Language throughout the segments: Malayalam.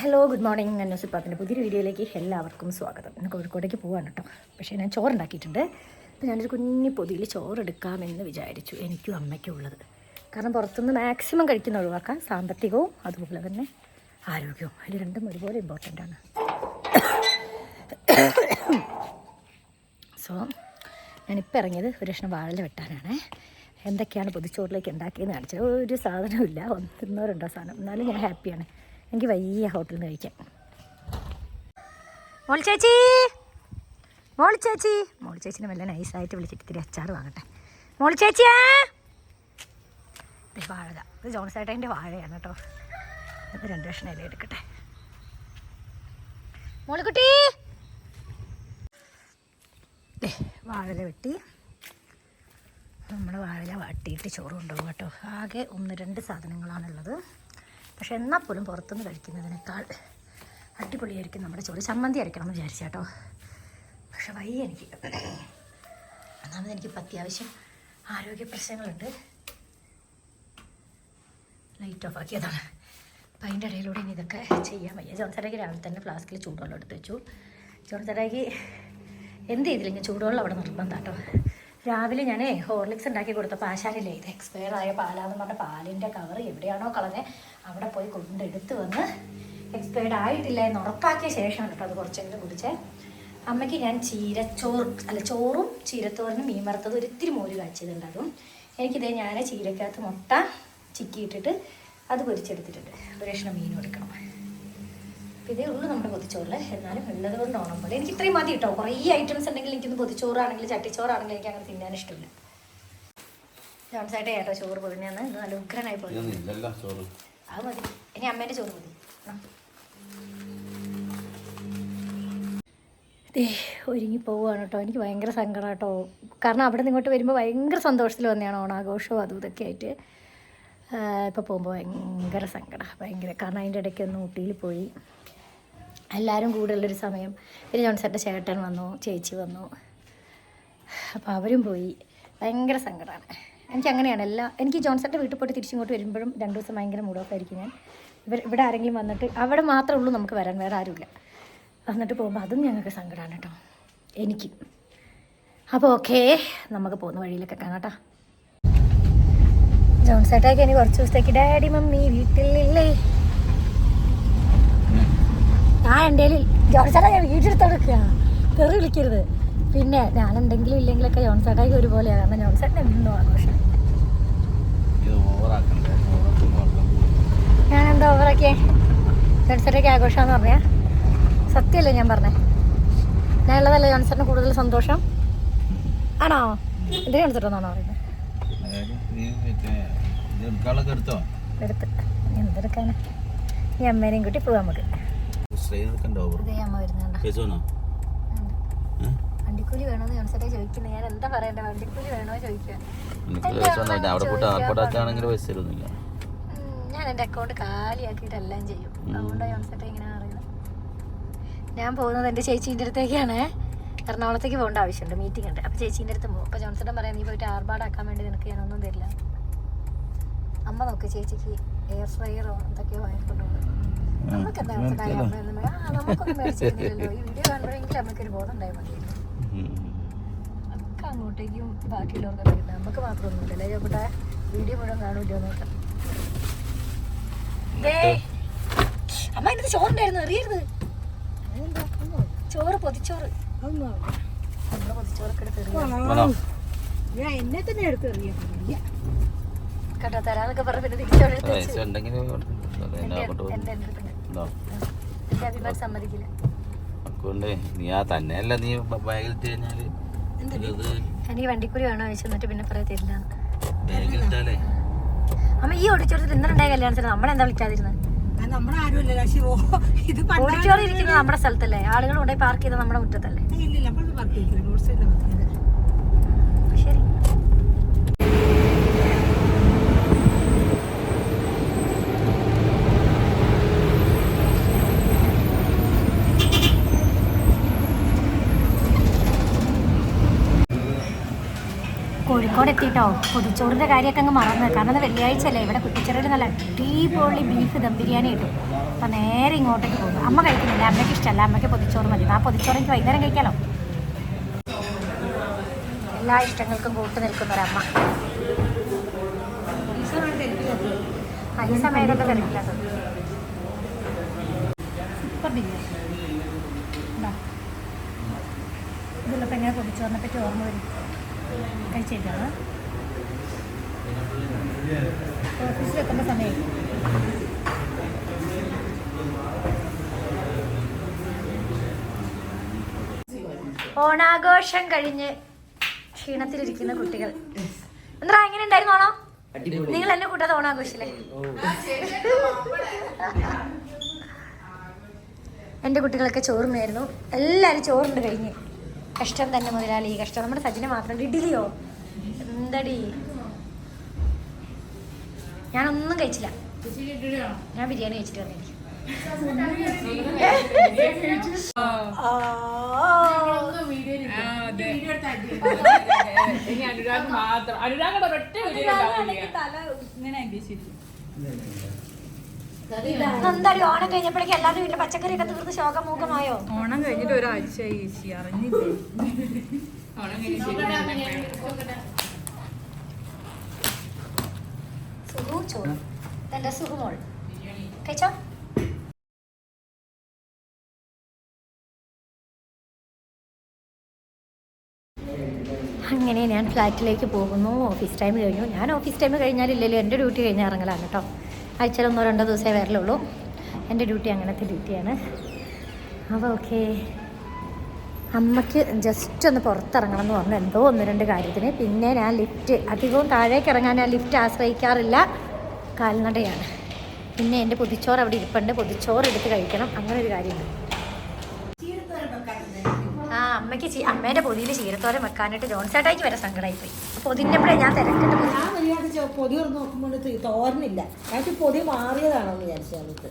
Hello good morning. ഞാൻ ന്യൂസിപ്പാപ്പിന്റെ പുതിയൊരു വീഡിയോയിലേക്ക് എല്ലാവർക്കും സ്വാഗതം. ഇന്ന് കോഴിക്കോടേക്ക് പോകാൻ കേട്ടോ. പക്ഷേ ഞാൻ ചോറുണ്ടാക്കിയിട്ടുണ്ട്. അപ്പോൾ ഞാനൊരു കുഞ്ഞു പൊതിയിൽ ചോറെടുക്കാമെന്ന് വിചാരിച്ചു. എനിക്കും അമ്മയ്ക്കും ഉള്ളത്. കാരണം പുറത്തുനിന്ന് മാക്സിമം കഴിക്കുന്ന ഒഴിവാക്കാൻ സാമ്പത്തികവും അതുപോലെ തന്നെ ആരോഗ്യവും. അതിൽ രണ്ടും ഒരുപോലെ ഇമ്പോർട്ടന്റ് ആണ്. സോ ഞാനിപ്പോൾ ഇറങ്ങിയത് ഒരു കഷ്ണം വാഴല വെട്ടാനാണ്. എന്തൊക്കെയാണ് പൊതിച്ചോറിലേക്ക് ഉണ്ടാക്കിയെന്ന് കാണിച്ചത്. ഒരു സാധനമില്ല ഒന്നോ രണ്ടോ സാധനം? എന്നാലും ഞാൻ ഹാപ്പിയാണ് എനിക്ക് വലിയ ഹോട്ടലിൽ നിന്ന് കഴിക്കാം. മോൾ ചേച്ചി! മോൾ ചേച്ചി! മോൾ ചേച്ചിനെ വല്ല നൈസായിട്ട് വിളിച്ചിട്ട് ഇത്തിരി അച്ചാർ വാങ്ങട്ടെ. മോൾ ചേച്ചിയാ! വാഴ. ഇത്. ജോൺസേട്ടന്റെ വാഴയാണ് കേട്ടോ. ഇത് രണ്ട് വർഷം ഇല എടുക്കട്ടെ. മോളിക്കുട്ടി വാഴല വെട്ടി. നമ്മൾ വാഴല വാട്ടിയിട്ട് ചോറ് കൊണ്ടുപോകും കേട്ടോ. ആകെ ഒന്ന് രണ്ട് സാധനങ്ങളാണുള്ളത്. പക്ഷെ എന്നാൽ പോലും പുറത്തുനിന്ന് കഴിക്കുന്നതിനേക്കാൾ അടിപൊളിയായിരിക്കും നമ്മുടെ ചോറ് ചമ്മന്തി അരയ്ക്കണം എന്ന് വിചാരിച്ചു കേട്ടോ. പക്ഷെ വയ്യ എനിക്ക്. ഒന്നാമത് എനിക്കിപ്പോൾ അത്യാവശ്യം ആരോഗ്യ പ്രശ്നങ്ങളുണ്ട്. ലൈറ്റ് ഓഫ് ആക്കിയതാണ്. അപ്പം അതിന്റെ ഇടയിലൂടെ ഇനി ഇതൊക്കെ ചെയ്യാൻ വയ്യ. ജോൺസരയ്ക്ക് രാവിലെ തന്നെ ഫ്ലാസ്കിൽ ചൂടുവെള്ളം എടുത്ത് വെച്ചു. ജോൺസരയ്ക്ക് എന്ത് ചെയ്തില്ലെങ്കിൽ ചൂടുവെള്ളം അവിടെ നിർബന്ധം കേട്ടോ. രാവിലെ ഞാൻ ഹോർലിക്സ് ഉണ്ടാക്കി കൊടുത്തപ്പോൾ ആശാനില്ലേ ഇത് എക്സ്പയർ ആയ പാലാന്ന് പറഞ്ഞ പാലിന്റെ കവർ എവിടെയാണോ കളഞ്ഞ് അവിടെ പോയി കൊണ്ടെടുത്ത് വന്ന് എക്സ്പയർഡ് ആയിട്ടില്ല എന്ന് ഉറപ്പാക്കിയ ശേഷമാണ് കേട്ടോ അത് കുറച്ചെങ്കിലും കുടിച്ചേ. അമ്മയ്ക്ക് ഞാൻ ചീരച്ചോറ് അല്ല ചോറും ചീരത്തോറിനും മീൻ വറുത്തത് ഒരിത്തിരി മോര് കാച്ചിയതുണ്ട് അതും. എനിക്കിതേ ഞാൻ ചീരക്കകത്ത് മുട്ട ചിക്കിയിട്ടിട്ട് അത് പൊരിച്ചെടുത്തിട്ടുണ്ട്. ഒരു കഷ്ണം മീൻ അപ്പോൾ ഇതേ ഉള്ളൂ നമ്മുടെ പൊതിച്ചോറിൽ എന്നാലും ഉള്ളത് കൊണ്ട് ഓണം പോലെ. എനിക്ക് ഇത്രയും മതി കേട്ടോ കുറേ ഐറ്റംസ് ഉണ്ടെങ്കിൽ എനിക്കൊന്ന് പൊതിച്ചോറാണെങ്കിലും ചട്ടിച്ചോറാണെങ്കിലും എനിക്ക് അങ്ങനെ തിന്നാൻ ഇഷ്ടമില്ല. ജോൺസായിട്ട് ഏട്ടോ ചോറ് പൊതിഞ്ഞാന്ന് ഇത് നല്ല ഉഗ്രനായി പോയി. അത് മതി. ഇനി അമ്മേന്റെ ചോറ് മതി. ദേ ഒരുങ്ങി പോവുകയാണ് കേട്ടോ എനിക്ക് ഭയങ്കര സങ്കടം കേട്ടോ കാരണം അവിടെ നിന്ന് ഇങ്ങോട്ട് വരുമ്പോൾ ഭയങ്കര സന്തോഷത്തിൽ വന്നെയാണ് ഓണാഘോഷവും അതും ഇതൊക്കെ ആയിട്ട് ഇപ്പോൾ പോകുമ്പോൾ ഭയങ്കര സങ്കടം. ഭയങ്കര. കാരണം അതിന്റെ ഇടയ്ക്ക് ഒന്ന് ഊട്ടിയിൽ പോയി. എല്ലാവരും കൂടെ ഉള്ളൊരു സമയം. പിന്നെ ജോൺസേട്ടന്റെ ചേട്ടൻ വന്നു ചേച്ചി വന്നു. അപ്പോൾ അവരും പോയി. ഭയങ്കര സങ്കടമാണ് എനിക്ക് അങ്ങനെയാണ് എല്ലാം എനിക്ക് ജോൺസന്റെ വീട്ടിൽ പോയിട്ട് തിരിച്ചിങ്ങോട്ട് വരുമ്പോഴും രണ്ട് ദിവസം ഭയങ്കര മൂഡ് ഓഫ് ആയിരിക്കും ഞാൻ. ഇവർ ഇവിടെ ആരെങ്കിലും വന്നിട്ട് അവിടെ മാത്രമേ ഉള്ളൂ നമുക്ക് വരാൻ വേറെ ആരുമില്ല. വന്നിട്ട് പോകുമ്പോൾ അതും ഞങ്ങൾക്ക് സങ്കടമാണ് കേട്ടോ. എനിക്ക്. അപ്പോൾ ഓക്കേ നമുക്ക് പോകുന്ന വഴിയിലൊക്കെ കാണാം കേട്ടോ. ജോൺസേട്ടയ്ക്ക് ഇനി കുറച്ച് ദിവസത്തേക്ക് ഡാഡി മമ്മി വീട്ടിലില്ലേ? ഞാൻ എന്റെ ജോൺസേട്ടാ ഞാൻ വീട്ടിലെടുത്തെടുക്കുക തെറി വിളിക്കരുത്. പിന്നെ ഞാൻ എന്തെങ്കിലും ഇല്ലെങ്കിലൊക്കെ ജോൺസേട്ടായി ഒരുപോലെയാണ് കാരണം ജോൺസേട്ടൻ എന്നും ആഘോഷം. ഞാൻ എന്താ ഓവറൊക്കെ ജോൺസേട്ടയ്ക്ക് ആഘോഷമാന്ന് പറഞ്ഞാ. സത്യമല്ലേ ഞാൻ പറഞ്ഞേ? ഞാൻ ഉള്ളതല്ലേ ജോൺസേട്ടന് കൂടുതൽ സന്തോഷം? ആണോ? എന്തിനാ ജോൺസേട്ടെന്നാണോ പറയുന്നത് എടുത്തോ? എടുത്ത്. എന്തെടുക്കാനാ? ഈ അമ്മേനെയും കൂട്ടി പോവാം നമുക്ക്. വണ്ടിക്കൂലി വേണോന്ന് ജോൺസേട്ടെ ചോദിക്കുന്നത് ഞാൻ എന്താ പറയണ്ടേ? വണ്ടിക്കൂലി വേണോ ചോദിക്കുക അവിടെ പോയിട്ട് പൈസ തരുന്നില്ല. ഞാൻ എന്റെ അക്കൗണ്ട് കാലിയാക്കിയിട്ട് എല്ലാം ചെയ്യും. അതുകൊണ്ടാണ് ജോൺസേട്ടെ ഇങ്ങനെ അറിയുന്നത് ഞാൻ പോകുന്നത് എന്റെ ചേച്ചീന്റെ അടുത്തേക്കാണ്. എറണാകുളത്തേക്ക് പോകേണ്ട ആവശ്യമുണ്ട്. മീറ്റിംഗ് ഉണ്ട്. അപ്പോൾ ചേച്ചീന്റെ അടുത്ത് പോകും. അപ്പോൾ ജോൺസേട്ടൻ പറയാം നീ പോയിട്ട് ആക്കാൻ വേണ്ടി നിനക്ക് ഞാനൊന്നും തരില്ല. അമ്മ നോക്ക് ചേച്ചിക്ക് എയർ ഫ്രയറോ എന്തൊക്കെയോ വാങ്ങിക്കൊണ്ട് പോകും നമുക്ക് എന്താ മനസ്സിലായി നമുക്കൊന്നും മേടിച്ചിരുന്നില്ലല്ലോ ഈ വീഡിയോ കാണുമ്പോഴെങ്കിലും നമുക്കൊരു ബോധം ഉണ്ടായാൽ മതിയല്ലോ ഒക്കെ അങ്ങോട്ടേക്കും ബാക്കിയുള്ളവർക്കൊക്കെ കിട്ടും. നമുക്ക് മാത്രമൊന്നുമില്ലല്ലേ ചേട്ടാ വീഡിയോ മുഴുവൻ കാണൂല്ലോ നോക്കാം അമ്മ ഇന്നത്തെ ചോറുണ്ടായിരുന്നു. എറിയരുത്. ചോറ് പൊതിച്ചോറ്. നമ്മൾ പൊതിച്ചോറൊക്കെ എടുത്ത് എറിയാം. ഞാൻ എന്നെ തന്നെ എടുത്തെറിയാം കേട്ടോ തരാന്നൊക്കെ പറഞ്ഞ് പിന്നെ തിരിച്ചോടെ എന്റെ എന്റെ അതുകൊണ്ട് നീ ആ തന്നെയല്ല നീ ബാഗിൽ കഴിഞ്ഞാൽ. എനിക്ക് വണ്ടിക്കൂലി വേണോ എന്നിട്ട് പിന്നെ ബാഗിലിട്ടാലേ അമ്മ ഈ ഓടിച്ചോടത്തിൽ ഇന്നലെ ഉണ്ടായ കല്യാണത്തിന് നമ്മളെന്താ വിളിക്കാതിരുന്നത് നമ്മുടെ ആരുമല്ല പക്ഷേ ഓ ഇത് പണ്ട് ഓഡിറ്റോറിയം ഇരിക്കുന്നത് നമ്മുടെ സ്ഥലത്തല്ലേ. ആളുകൾ കൊണ്ടുപോയി പാർക്ക് ചെയ്ത നമ്മുടെ മുറ്റത്തല്ലേ. കോഴിക്കോട് എത്തിയിട്ടോ പൊതിച്ചോറിന്റെ കാര്യമൊക്കെ അങ്ങ് മറന്ന്. കാരണം അത് വെള്ളിയാഴ്ച അല്ലേ ഇവിടെ കുട്ടിച്ചെറിയിൽ നല്ല അടിപൊളി ബീഫ് ദം ബിരിയാണി കിട്ടും. അപ്പം നേരെ ഇങ്ങോട്ടേക്ക് പോകും. അമ്മ കഴിക്കുന്നില്ല. അമ്മയ്ക്ക് ഇഷ്ടമല്ല. അമ്മയ്ക്ക് പൊതിച്ചോറ് മതി. ആ പൊതിച്ചോറ് എനിക്ക് വൈകുന്നേരം കഴിക്കാലോ. എല്ലാ ഇഷ്ടങ്ങൾക്കും കൂട്ടു നിൽക്കുന്ന ഒരമ്മ. ഈ സമയത്തൊക്കെ തിരക്കില്ലാത്തത്? ഇതിലൊക്കെ എങ്ങനെ പൊതിച്ചോറിനെ പറ്റി ഓർമ്മ വരും കഴിച്ചേക്കാണ് സമയം. ഓണാഘോഷം കഴിഞ്ഞ് ക്ഷീണത്തിലിരിക്കുന്ന കുട്ടികൾ. എന്താ എങ്ങനെ ഉണ്ടായിരുന്നു ഓണോ? നിങ്ങൾ എന്നെ കൂട്ടാതെ ഓണാഘോഷില്ലേ എന്റെ കുട്ടികളൊക്കെ ചോറുണ്ടായിരുന്നു എല്ലാവരും ചോറുണ്ട് കഴിഞ്ഞ്. കഷ്ടം തന്നെ മുതലാളി കഷ്ടം. നമ്മുടെ സജിനെ മാത്രം ഇഡ്ഡലിയോ എന്തടി? ഞാനൊന്നും കഴിച്ചില്ല. ഞാൻ ബിരിയാണി കഴിച്ചിട്ട് വന്നിരിക്കും അനുരാഗ് മാത്രം. അനുരാഗ് ഒരൊറ്റ വീഡിയോ ഓണം കഴിഞ്ഞപ്പോഴേക്കും എല്ലാവരും വീട്ടിലെ പച്ചക്കറിയൊക്കെ തീർത്ത് മൂക്കമായോ ഓണം കഴിഞ്ഞിട്ട് ഒരാഴ്ച അറിഞ്ഞില്ലേ? ചോറ്. എന്റെ സുഹുമോൾ കഴിച്ചോ? അങ്ങനെ ഞാൻ ഫ്ലാറ്റിലേക്ക് പോകുന്നു. ഓഫീസ് ടൈം കഴിഞ്ഞു. ഞാൻ ഓഫീസ് ടൈം കഴിഞ്ഞാലില്ലല്ലോ. എന്റെ ഡ്യൂട്ടി കഴിഞ്ഞാൽ ഇറങ്ങലാണ് കേട്ടോ. ആഴ്ചയിൽ ഒന്നോ രണ്ടോ ദിവസമേ വരലുള്ളൂ. എന്റെ ഡ്യൂട്ടി അങ്ങനത്തെ ഡ്യൂട്ടിയാണ്. അപ്പോൾ ഓക്കെ. അമ്മയ്ക്ക് ജസ്റ്റ് ഒന്ന് പുറത്തിറങ്ങണം എന്ന് പറഞ്ഞു എന്തോ ഒന്ന് രണ്ട് കാര്യത്തിന്. പിന്നെ ഞാൻ ലിഫ്റ്റ് അധികവും താഴേക്ക് ഇറങ്ങാൻ ഞാൻ ലിഫ്റ്റ് ആശ്രയിക്കാറില്ല. കാൽനടയാണ്. പിന്നെ എന്റെ പൊതിച്ചോറ് അവിടെ ഇരിപ്പുണ്ട്. പൊതിച്ചോറ് എടുത്ത് കഴിക്കണം. അങ്ങനെ ഒരു കാര്യമുണ്ട്. ആ അമ്മയ്ക്ക് അമ്മേന്റെ പൊതിയിൽ ചീരത്തോരം വെക്കാനായിട്ട് ജോൺസേട്ടായിക്ക് വരെ സങ്കടമായിപ്പോയി പൊതിന്റെ ഞാൻ തിരക്കിട്ട് ഞാൻ പൊടി പൊതി തുറന്ന് നോക്കുമ്പോൾ തോരനില്ല ഞാൻ പൊതി മാറിയതാണോ എന്ന് വിചാരിച്ചു നമുക്ക്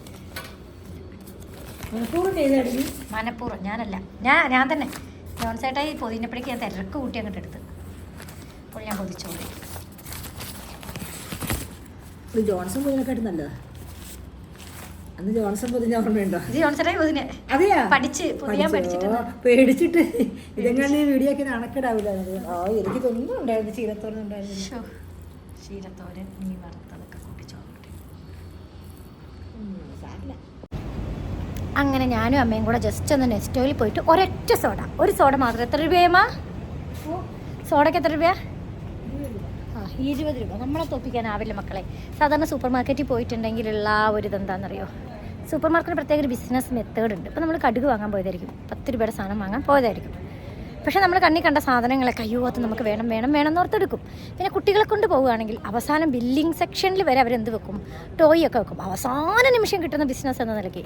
മണിക്കൂർ ചെയ്തടി മനഃപൂർവം. ഞാനല്ല. ഞാൻ ഞാൻ തന്നെ. ജോൺസേട്ടായി പൊതിഞ്ഞപ്പോഴേക്ക് ഞാൻ തിരക്ക് കൂട്ടി അങ്ങോട്ട് എടുത്ത്. അപ്പോൾ ഞാൻ പൊതിച്ചോളി. ഇത് ജോൺസൺ പൊതിനെക്കാട്ടും നല്ലതാ. അന്ന് ജോൺസൺ പൊതിഞ്ഞ ഓർമ്മയുണ്ടോ? ഇത് പൊതിഞ്ഞ. അതെയാ? പഠിച്ച് പൊതിയാൻ പഠിച്ചിട്ട് പേടിച്ചിട്ട്. ഇതെങ്ങനെ വീഡിയോ ഒക്കെ അണക്കെടാവില്ല ആ എനിക്ക് തൊന്നും ഉണ്ടായിരുന്നു ചീരത്തോരൻ ഉണ്ടായിരുന്നു ശോ, ശീലത്തോരൻ മീൻ വറുത്തതൊക്കെ കൂട്ടി ചോറിട്ട്. അങ്ങനെ ഞാനും അമ്മയും കൂടെ ജസ്റ്റ് ഒന്ന് നെസ്റ്റോയിൽ പോയിട്ട് ഒരൊറ്റ സോഡ. ഒരു സോഡ മാത്രം. എത്ര രൂപയമ്മ സോഡയ്ക്ക് എത്ര രൂപയാ? ആ ഇരുപത് രൂപ. നമ്മളെ തോപ്പിക്കാനാവില്ല മക്കളെ. സാധാരണ സൂപ്പർ മാർക്കറ്റിൽ പോയിട്ടുണ്ടെങ്കിലുള്ള ഉള്ള ഒരു ഇതെന്താണെന്നറിയോ സൂപ്പർ മാർക്കറ്റിന് പ്രത്യേക ഒരു ബിസിനസ് മെത്തേഡ് ഉണ്ട്. ഇപ്പോൾ നമ്മൾ കടുക് വാങ്ങാൻ പോയതായിരിക്കും. പത്ത് രൂപയുടെ സാധനം വാങ്ങാൻ പോയതായിരിക്കും. പക്ഷേ നമ്മൾ കണ്ണി കണ്ട സാധനങ്ങളൊക്കെ അയ്യോ അത് നമുക്ക് വേണം വേണം വേണം എന്ന് ഓർത്തെടുക്കും. പിന്നെ കുട്ടികളെ കൊണ്ട് പോവുകയാണെങ്കിൽ അവസാനം ബില്ലിംഗ് സെക്ഷനിൽ വരെ അവരെന്ത് വെക്കും? ടോയ് ഒക്കെ വെക്കും. അവസാന നിമിഷം കിട്ടുന്ന ബിസിനസ് എന്ന നിലയ്ക്ക്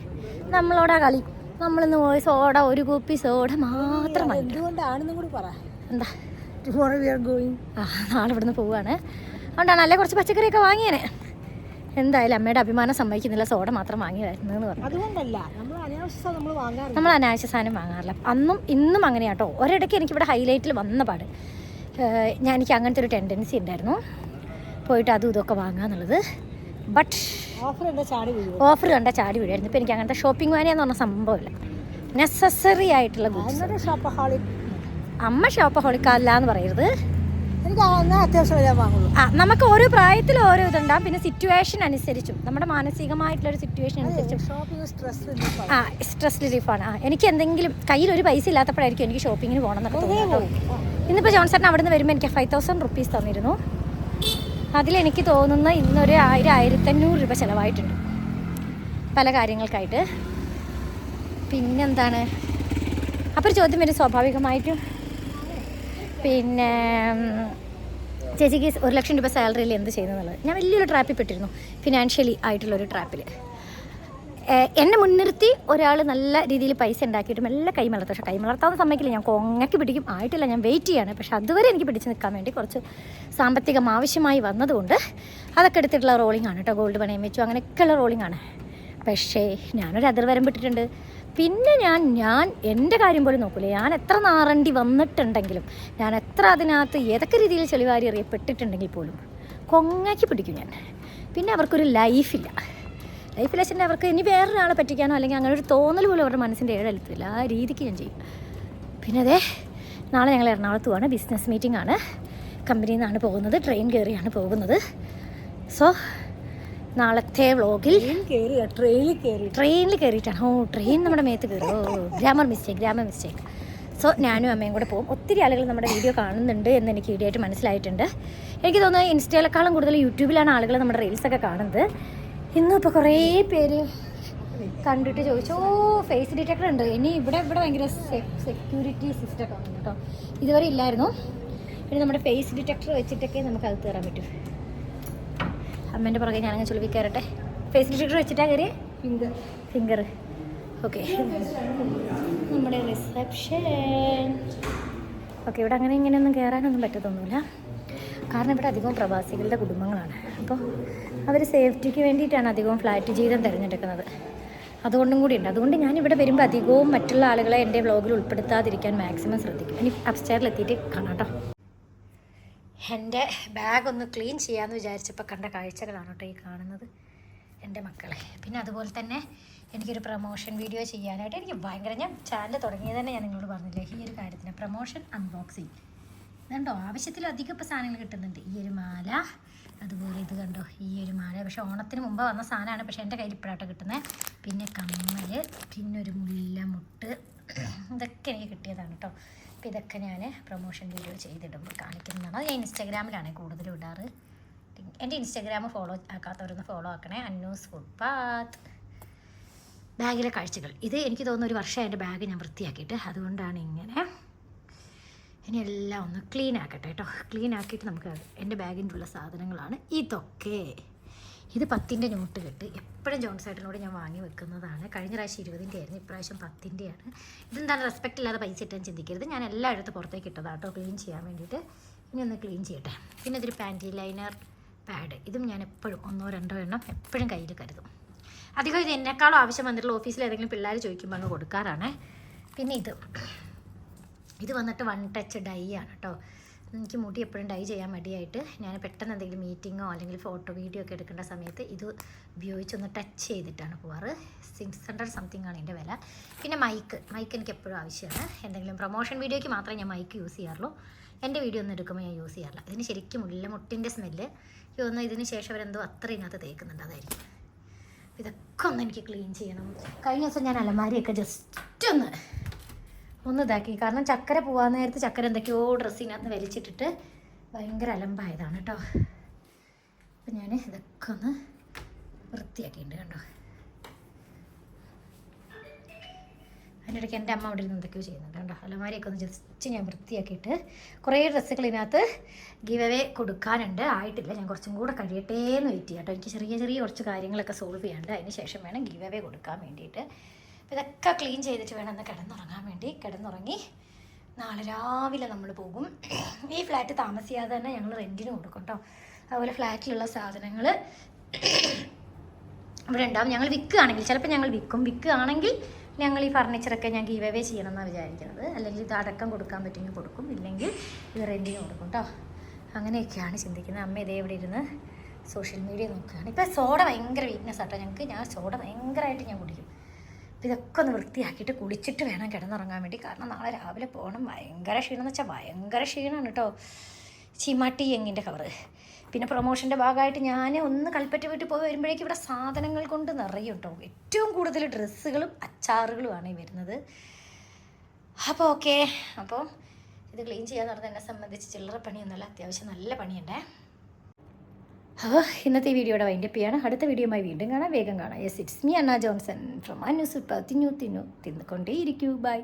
നമ്മളോടാ കളി നമ്മളിന്ന് പോയി സോഡ ഒരു കുപ്പി സോഡ മാത്രമാണ് മതി എന്തുകൊണ്ടാണെന്നും കൂടി പറ. എന്താ? ടുമോറോ വി ആർ ഗോയിങ് ആ നാളെ ഇവിടുന്ന് പോവുകയാണ്. അതുകൊണ്ടാണ് അല്ലെ കുറച്ച് പച്ചക്കറിയൊക്കെ വാങ്ങിയേനെ? എന്തായാലും അമ്മയുടെ അഭിമാനം സമ്മതിക്കുന്നില്ല. സോഡ മാത്രം വാങ്ങി എന്ന് പറഞ്ഞു. അതുകൊണ്ടല്ല. നമ്മൾ അനാവശ്യ നമ്മൾ വാങ്ങാറില്ല. നമ്മൾ അനാവശ്യ സാധനം വാങ്ങാറില്ല. അന്നും ഇന്നും അങ്ങനെയാട്ടോ. ഒരിടയ്ക്ക് എനിക്കിവിടെ ഹൈലൈറ്റിൽ വന്ന പാട്. ഞാൻ എനിക്ക് അങ്ങനത്തെ ഒരു ടെൻഡൻസി ഉണ്ടായിരുന്നു. പോയിട്ട് അതും ഇതൊക്കെ വാങ്ങാന്നുള്ളത് ബട്ട് ഓഫർ കണ്ട ചാടി ഓഫർ കണ്ട ചാടി വീഴായിരുന്നു ഇപ്പം എനിക്ക് അങ്ങനത്തെ ഷോപ്പിംഗ് വാനിയെന്ന് പറഞ്ഞ സംഭവമില്ല നെസസറി ആയിട്ടുള്ള ഗുഡ്സ് ഷോപ്പ് ഷോപ്പഹോളിക് അല്ല എന്ന് പറയരുത്. ആ നമുക്ക് ഓരോ പ്രായത്തിൽ ഓരോ ഇതുണ്ടാകും പിന്നെ സിറ്റുവേഷൻ അനുസരിച്ചും. നമ്മുടെ മാനസികമായിട്ടുള്ള ഒരു സിറ്റുവേഷൻ അനുസരിച്ചും. ആ സ്ട്രെസ് റിലീഫാണ് ആ എനിക്ക് എന്തെങ്കിലും കയ്യിൽ ഒരു പൈസ ഇല്ലാത്തപ്പോഴായിരിക്കും എനിക്ക് ഷോപ്പിങ്ങിന് പോകണം എന്നൊക്കെ തോന്നുന്നത് ഇന്നിപ്പോൾ ജോൺസൺ അവിടെ നിന്ന് വരുമ്പോൾ എനിക്ക് ഫൈവ് തൗസൻഡ് റുപ്പീസ് തന്നിരുന്നു. അതിലെനിക്ക് തോന്നുന്ന ഇന്നൊരു ആയിരം ആയിരത്തഞ്ഞൂറ് രൂപ ചിലവായിട്ടുണ്ട്. പല കാര്യങ്ങൾക്കായിട്ട്. പിന്നെന്താണ്? അപ്പോൾ ഒരു ചോദ്യം വരും സ്വാഭാവികമായിട്ടും. പിന്നെ ചേച്ചിക്ക് ഒരു ലക്ഷം രൂപ സാലറിയിൽ എന്ത് ചെയ്യുന്നുള്ളത്? ഞാൻ വലിയൊരു ട്രാപ്പിൽ പെട്ടിരുന്നു. ഫിനാൻഷ്യലി ആയിട്ടുള്ളൊരു ട്രാപ്പിൽ എന്നെ മുൻനിർത്തി ഒരാൾ നല്ല രീതിയിൽ പൈസ ഉണ്ടാക്കിയിട്ട് മെല്ലെ കൈമലർത്തും പക്ഷേ കൈമലർത്താവുന്ന സമയത്തില്ല ഞാൻ കൊങ്ങയ്ക്ക് പിടിക്കും. ആയിട്ടില്ല. ഞാൻ വെയിറ്റ് ചെയ്യാണ്. പക്ഷേ അതുവരെ എനിക്ക് പിടിച്ച് നിൽക്കാൻ വേണ്ടി കുറച്ച് സാമ്പത്തികം ആവശ്യമായി വന്നതുകൊണ്ട് അതൊക്കെ എടുത്തിട്ടുള്ള റോളിംഗ് ആണ് കേട്ടോ ഗോൾഡ് പണയം വെച്ചു. അങ്ങനെയൊക്കെയുള്ള റോളിംഗ് ആണ്. പക്ഷേ ഞാനൊരു അതിർവരം വിട്ടിട്ടുണ്ട് പിന്നെ ഞാൻ ഞാൻ എന്റെ കാര്യം പോലും നോക്കില്ല ഞാൻ എത്ര നാറണ്ടി വന്നിട്ടുണ്ടെങ്കിലും ഞാൻ എത്ര അതിനകത്ത് ഏതൊക്കെ രീതിയിൽ ചെളിവാരി അറിയപ്പെട്ടിട്ടുണ്ടെങ്കിൽ പോലും കൊങ്ങാക്കി പിടിക്കും ഞാൻ. പിന്നെ അവർക്കൊരു ലൈഫില്ല. ലൈഫിൽ വെച്ചിട്ടുണ്ടെങ്കിൽ അവർക്ക് ഇനി വേറൊരാളെ പറ്റിക്കാനോ അല്ലെങ്കിൽ അങ്ങനെ ഒരു തോന്നൽ പോലും അവരുടെ മനസ്സിന്റെ ഏഴെടുത്തില്ല ആ രീതിക്ക് ഞാൻ ചെയ്യും. പിന്നെ അതെ നാളെ ഞങ്ങൾ എറണാകുളത്ത് പോവാണ്. ബിസിനസ് മീറ്റിംഗ് ആണ്. കമ്പനിയിൽ നിന്നാണ് പോകുന്നത്. ട്രെയിൻ കയറിയാണ് പോകുന്നത്. സോ നാളത്തെ വ്ളോഗിൽ ട്രെയിനിൽ കയറി ട്രെയിനിൽ കയറിയിട്ടാണ് ഓ ട്രെയിൻ നമ്മുടെ മേത്ത് കയറി. ഓ grammar mistake grammar mistake. So ഞാനും അമ്മയും കൂടെ പോകും. ഒത്തിരി ആളുകൾ നമ്മുടെ വീഡിയോ കാണുന്നുണ്ട് എന്ന് എനിക്ക് വീഡിയോ മനസ്സിലായിട്ടുണ്ട്. എനിക്ക് തോന്നുന്നു ഇൻസ്റ്റയിലെക്കാളും കൂടുതൽ യൂട്യൂബിലാണ് ആളുകൾ നമ്മുടെ റീൽസൊക്കെ കാണുന്നത്. ഇന്നും ഇപ്പോൾ കുറേ പേര് കണ്ടിട്ട് ചോദിച്ചു ഓ ഫേസ് ഡിറ്റക്ടർ ഉണ്ട്. ഇനി ഇവിടെ ഇവിടെ ഭയങ്കര സെക്യൂരിറ്റി സിസ്റ്റം ഒക്കെ ഉണ്ട് കേട്ടോ ഇതുവരെ ഇല്ലായിരുന്നു. പിന്നെ നമ്മുടെ ഫേസ് ഡിറ്റക്ടർ വെച്ചിട്ടൊക്കെ നമുക്ക് അത് കയറാൻ പറ്റും. അമ്മേന്റെ പുറകെ ഞാനങ്ങ് ചുളിവി കയറട്ടെ. ഫേസ് ഡിറ്റക്ടർ വെച്ചിട്ടാ കയറി ഫിംഗർ ഫിംഗർ ഓക്കെ നമ്മുടെ റിസപ്ഷൻ ഓക്കെ ഇവിടെ അങ്ങനെ ഇങ്ങനെയൊന്നും കയറാനൊന്നും പറ്റത്തൊന്നുമില്ല. കാരണം ഇവിടെ അധികവും പ്രവാസികളുടെ കുടുംബങ്ങളാണ്. അപ്പോൾ അവർ സേഫ്റ്റിക്ക് വേണ്ടിയിട്ടാണ് അധികവും ഫ്ലാറ്റ് ജീവിതം തിരഞ്ഞെടുക്കുന്നത്. അതുകൊണ്ടും കൂടിയുണ്ട് ഉണ്ട്. അതുകൊണ്ട് ഞാൻ ഇവിടെ വരുമ്പോൾ അധികവും മറ്റുള്ള ആളുകളെ എന്റെ വ്ളോഗിൽ ഉൾപ്പെടുത്താതിരിക്കാൻ മാക്സിമം ശ്രദ്ധിക്കും. ഇനി അപ്സ്റ്റാറിലെത്തിയിട്ട് കാണാം കേട്ടോ. എന്റെ ബാഗ് ഒന്ന് ക്ലീൻ ചെയ്യാമെന്ന് വിചാരിച്ചപ്പോൾ കണ്ട കാഴ്ചകളാണ് കേട്ടോ ഈ കാണുന്നത്. എന്റെ മക്കളെ. പിന്നെ അതുപോലെ തന്നെ എനിക്കൊരു പ്രൊമോഷൻ വീഡിയോ ചെയ്യാനായിട്ട് എനിക്ക് ഭയങ്കര ഞാൻ ചാനൽ തുടങ്ങിയത് തന്നെ ഞാൻ നിങ്ങളോട് പറഞ്ഞില്ലേ ഈ ഒരു കാര്യത്തിന് പ്രൊമോഷൻ അൺബോക്സിങ് കണ്ടോ? ആവശ്യത്തിലധികം ഇപ്പോൾ സാധനങ്ങൾ കിട്ടുന്നുണ്ട്. ഈ ഒരു മാല അതുപോലെ ഇത് കണ്ടോ? ഈ ഒരു മാല. പക്ഷെ ഓണത്തിന് മുമ്പ് വന്ന സാധനമാണ് പക്ഷേ എന്റെ കയ്യിൽ ഇപ്പോഴാട്ടോ കിട്ടുന്നത് പിന്നെ കമ്മൽ പിന്നെ ഒരു മുല്ലമുട്ട് ഇതൊക്കെ എനിക്ക് കിട്ടിയതാണ് കേട്ടോ. അപ്പോൾ ഇതൊക്കെ ഞാൻ പ്രൊമോഷൻ വീഡിയോ ചെയ്തിടുമ്പോൾ കാണിക്കുന്നതാണ്. അത് ഞാൻ ഇൻസ്റ്റാഗ്രാമിലാണ് കൂടുതലും ഇടാറ്. എന്റെ ഇൻസ്റ്റാഗ്രാം ഫോളോ ആക്കാത്തവരൊന്ന് ഫോളോ ആക്കണേ. അന്നൂസ് ഫുട്പാത്ത് ബാഗിലെ കാഴ്ചകൾ. ഇത് എനിക്ക് തോന്നുന്നു ഒരു വർഷം എന്റെ ബാഗ് ഞാൻ വൃത്തിയാക്കിയിട്ട്. അതുകൊണ്ടാണ് ഇങ്ങനെ. ഇനി എല്ലാം ഒന്ന് ക്ലീൻ ആക്കട്ടെ കേട്ടോ. ക്ലീൻ ആക്കിയിട്ട് നമുക്ക് എന്റെ ബാഗിന്റെ ഉള്ള സാധനങ്ങളാണ്. ഇതൊക്കെ. ഇത് പത്തിന്റെ നോട്ട് കെട്ട്. എപ്പോഴും ജോൺസ് സൈഡിനോട് ഞാൻ വാങ്ങി വെക്കുന്നതാണ്. കഴിഞ്ഞ പ്രാവശ്യം ഇരുപതിന്റെ ആയിരുന്നു ഇപ്രാവശ്യം പത്തിന്റെയാണ് ഇതെന്താണ് റെസ്പെക്റ്റ് ഇല്ലാതെ പൈസ ഇട്ടാൻ ചിന്തിക്കരുത്. ഞാൻ എല്ലായിടത്തും പുറത്തേക്ക് ഇട്ടതാണ് കേട്ടോ ക്ലീൻ ചെയ്യാൻ വേണ്ടിയിട്ട്. ഇനി ഒന്ന് ക്ലീൻ ചെയ്യട്ടെ. പിന്നെ ഇതൊരു പാന്റി ലൈനർ പാഡ് ഇതും ഞാൻ എപ്പോഴും ഒന്നോ രണ്ടോ എണ്ണം എപ്പോഴും കയ്യിൽ കരുതും. അധികം ഇത് എന്നെക്കാളും ആവശ്യം വന്നിട്ടുള്ള ഓഫീസിൽ ഏതെങ്കിലും പിള്ളേർ ചോദിക്കുമ്പോൾ അങ്ങ് കൊടുക്കാറാണ്. പിന്നെ ഇത്. ഇത് വന്നിട്ട് വൺ ടച്ച് ഡൈ ആണ് കേട്ടോ എനിക്ക് മുടി എപ്പോഴും ഡൈ ചെയ്യാൻ മടിയായിട്ട് ഞാൻ പെട്ടെന്ന് എന്തെങ്കിലും മീറ്റിങ്ങോ അല്ലെങ്കിൽ ഫോട്ടോ വീഡിയോ ഒക്കെ എടുക്കേണ്ട സമയത്ത് ഇത് ഉപയോഗിച്ചൊന്ന് ടച്ച് ചെയ്തിട്ടാണ് പോവാറ്. സിക്സ് ഹൺഡ്രഡ് സംതിങ് ആണ് എന്റെ വില. പിന്നെ മൈക്ക് മൈക്ക് എനിക്ക് എപ്പോഴും ആവശ്യമാണ്. എന്തെങ്കിലും പ്രൊമോഷൻ വീഡിയോയ്ക്ക് മാത്രമേ ഞാൻ മൈക്ക് യൂസ് ചെയ്യാറുള്ളൂ. എന്റെ വീഡിയോ ഒന്നും എടുക്കുമ്പോൾ ഞാൻ യൂസ് ചെയ്യാറില്ല. ഇതിന് ശരിക്കും മുല്ലമുട്ടിന്റെ സ്മെല്ല് ഒന്ന് ഇതിന് ശേഷം അവരെന്തോ അത്ര ഇതിനകത്ത് തേക്കുന്നുണ്ട്. അതായിരിക്കും. ഇതൊക്കെ ഒന്ന് എനിക്ക് ക്ലീൻ ചെയ്യണം. കഴിഞ്ഞ ദിവസം ഞാൻ അലമാരിയൊക്കെ ജസ്റ്റ് ഒന്ന് ഒന്ന് ഇതാക്കി. കാരണം ചക്കര പോകാൻ നേരത്ത് ചക്കര എന്തൊക്കെയോ ഡ്രസ്സിനകത്ത് വലിച്ചിട്ടിട്ട് ഭയങ്കര അലമ്പായതാണ് കേട്ടോ. അപ്പം ഞാൻ ഇതൊക്കെ ഒന്ന് വൃത്തിയാക്കിയിട്ടുണ്ട് കണ്ടോ. അതിനിടയ്ക്ക് എന്റെ അമ്മ അവിടെ ഇരുന്ന് എന്തൊക്കെയോ ചെയ്യുന്നുണ്ട് കണ്ടോ. അലമാരിയൊക്കെ ഒന്ന് ജസ്റ്റ് ഞാൻ വൃത്തിയാക്കിയിട്ട് കുറേ ഡ്രസ്സുകൾ ഇതിനകത്ത് ഗിവ് അവേ കൊടുക്കാനുണ്ട്. ആയിട്ടില്ല. ഞാൻ കുറച്ചും കൂടെ കഴിയട്ടെ എന്ന് വെയിറ്റ് ചെയ്യാം കേട്ടോ. എനിക്ക് ചെറിയ ചെറിയ കുറച്ച് കാര്യങ്ങളൊക്കെ സോൾവ് ചെയ്യാണ്ട് അതിന് ശേഷം വേണം ഗിവ് അവേ കൊടുക്കാൻ വേണ്ടിയിട്ട്. ഇതൊക്കെ ക്ലീൻ ചെയ്തിട്ട് വേണം ഒന്ന് കിടന്നുറങ്ങാൻ വേണ്ടി കിടന്നുറങ്ങി. നാളെ രാവിലെ നമ്മൾ പോകും. ഈ ഫ്ലാറ്റ് താമസിയാതെ തന്നെ ഞങ്ങൾ റെന്റിന് കൊടുക്കും കേട്ടോ. അതുപോലെ ഫ്ലാറ്റിലുള്ള സാധനങ്ങൾ ഇവിടെ ഉണ്ടാവും. ഞങ്ങൾ വിൽക്കുകയാണെങ്കിൽ ചിലപ്പോൾ ഞങ്ങൾ വിൽക്കും. വിൽക്കുകയാണെങ്കിൽ ഞങ്ങൾ ഈ ഫർണിച്ചറൊക്കെ ഞാൻ ഗീവ് അവേ ചെയ്യണം എന്നാണ് വിചാരിക്കുന്നത്. അല്ലെങ്കിൽ ഇത് അടക്കം കൊടുക്കാൻ പറ്റുമെങ്കിൽ കൊടുക്കും. ഇല്ലെങ്കിൽ ഇത് റെന്റിന് കൊടുക്കും കേട്ടോ. അങ്ങനെയൊക്കെയാണ് ചിന്തിക്കുന്നത്. അമ്മ ഇതേ ഇവിടെ ഇരുന്ന് സോഷ്യൽ മീഡിയ നോക്കുകയാണ്. ഇപ്പോൾ സോഡ ഭയങ്കര വീക്ക്നെസ് ആട്ടോ ഞങ്ങൾക്ക് ഞാൻ സോഡ ഭയങ്കരമായിട്ട് ഞാൻ കുടിക്കും. ഇതൊക്കെ ഒന്ന് വൃത്തിയാക്കിയിട്ട് കുളിച്ചിട്ട് വേണം കിടന്നുറങ്ങാൻ വേണ്ടി. കാരണം നാളെ രാവിലെ പോകണം. ഭയങ്കര ക്ഷീണം എന്ന് വെച്ചാൽ ഭയങ്കര ക്ഷീണമാണ് കേട്ടോ ചീമാട്ടി എങ്ങിന്റെ കവറ് പിന്നെ പ്രൊമോഷന്റെ ഭാഗമായിട്ട് ഞാൻ ഒന്ന് കൽപ്പറ്റ വീട്ടിൽ പോയി വരുമ്പോഴേക്കും ഇവിടെ സാധനങ്ങൾ കൊണ്ട് നിറയും കേട്ടോ ഏറ്റവും കൂടുതൽ ഡ്രസ്സുകളും അച്ചാറുകളുമാണ് ഈ വരുന്നത്. അപ്പോൾ ഓക്കെ അപ്പോൾ ഇത് ക്ലീൻ ചെയ്യാൻ നടന്ന എന്നെ സംബന്ധിച്ച് ചില്ലറ പണിയൊന്നുമല്ല. അത്യാവശ്യം നല്ല പണിയുണ്ടേ. അപ്പോൾ ഇന്നത്തെ വീഡിയോയുടെ വൈൻഡപ്പ് ചെയ്യാണ്. അടുത്ത വീഡിയോയുമായി വീണ്ടും കാണാം. വേഗം കാണാം. Yes it's me Anna Johnson from അന്യൂസ് തിന്നു തിന്നു തിന്നുകൊണ്ടേ ഇരിക്കൂ ബൈ